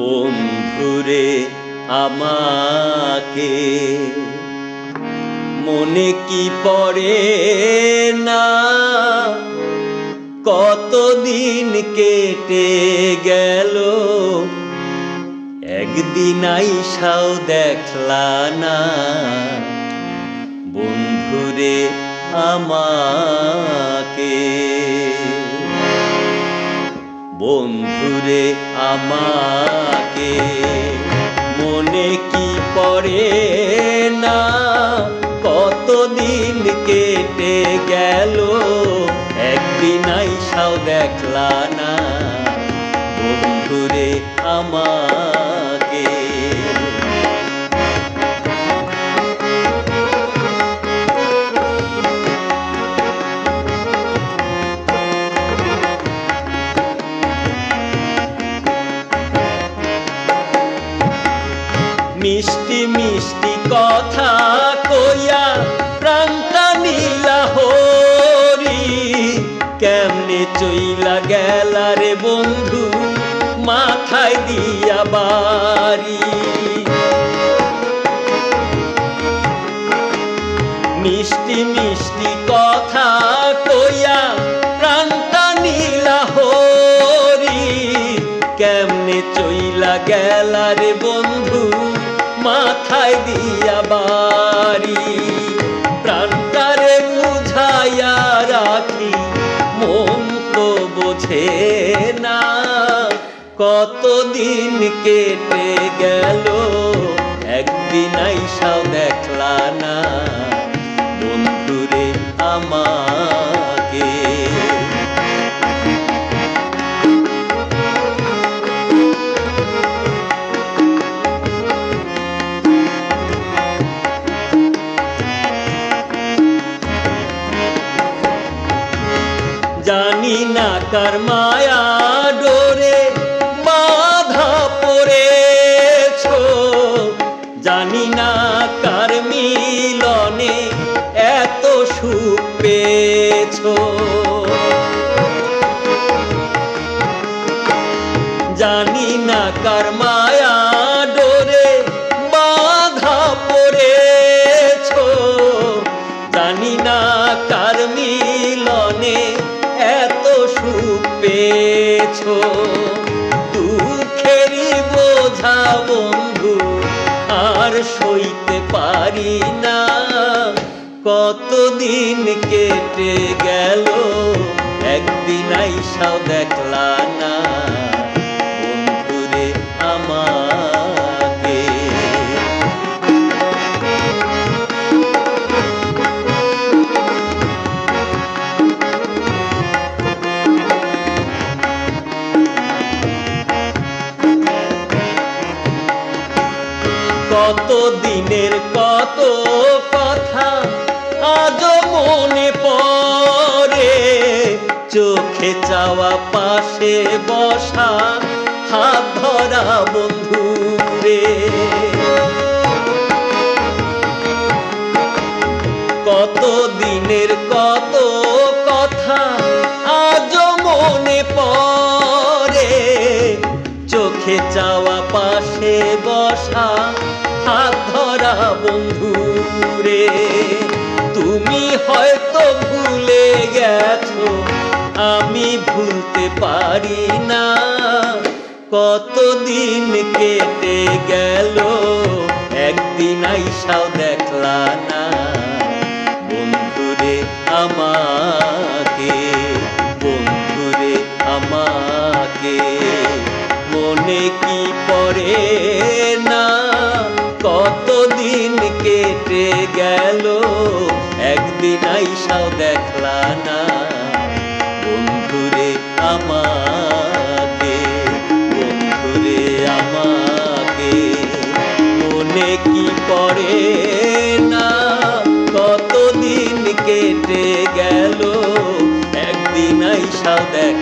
বন্ধুরে আমাকে। মনে কি পড়ে না? কতদিন কেটে গেল? একদিন আইসাও দেখলা না। বন্ধুরে আমাকে। বন্ধুরে আমাকে। মনে কি পড়ে না? কতদিন কেটে গেল? একদিন আইসাও দেখলা না। বন্ধুরে আমাকে। মিষ্টি মিষ্টি কথা কইয়া প্রাণটা নীলা হরি। কেমনে চইলা গেলা রে বন্ধু, মাথায় দিয়া বাড়ি। মিষ্টি মিষ্টি কথা কইয়া প্রাণটা নীলা হরি। কেমনে চইলা গেলা রে বন্ধু মাথায় দিয়া বাড়ি। প্রাণটারে বুঝাইয়া রাখি, মন তো বোঝে না। কতদিন কেটে গেল, একদিন আইসাও দেখলা না। বন্ধুরে আমাকে না কর মায়া ডোরে বাধা পড়েছ। জানি না কার মিলনে এত সুখ পেয়েছ। জানি না কার মায়া সুখ পেয়েছ। দুঃখেরই বোঝা বন্ধু, আর সইতে পারি না। কতদিন কেটে গেল, একদিন আইসাও দেখলা না। কত দিনের কত কথা আজ মনে পড়ে। চোখে চাওয়া পাশে বসা, হাত ধরা বন্ধু রে কত দিনের কত কথা আজ মনে পড়ে। চোখে চাওয়া পাশে বসা হাত ধরা বন্ধু রে তুমি হয়তো ভুলে গেছো, আমি ভুলতে পারি না। কতদিন কেটে গেল, একদিন আইসাও দেখলা না। বন্ধুরে আমাকে বন্ধুরে আমাকে, মনে কি পড়ে? কেটে গেল, একদিন আইসাও দেখলা না। বন্ধুরে আমাকে বন্ধুরে আমাকে, মনে কি পড়ে না? কতদিন কেটে গেল, একদিন আইসাও দেখ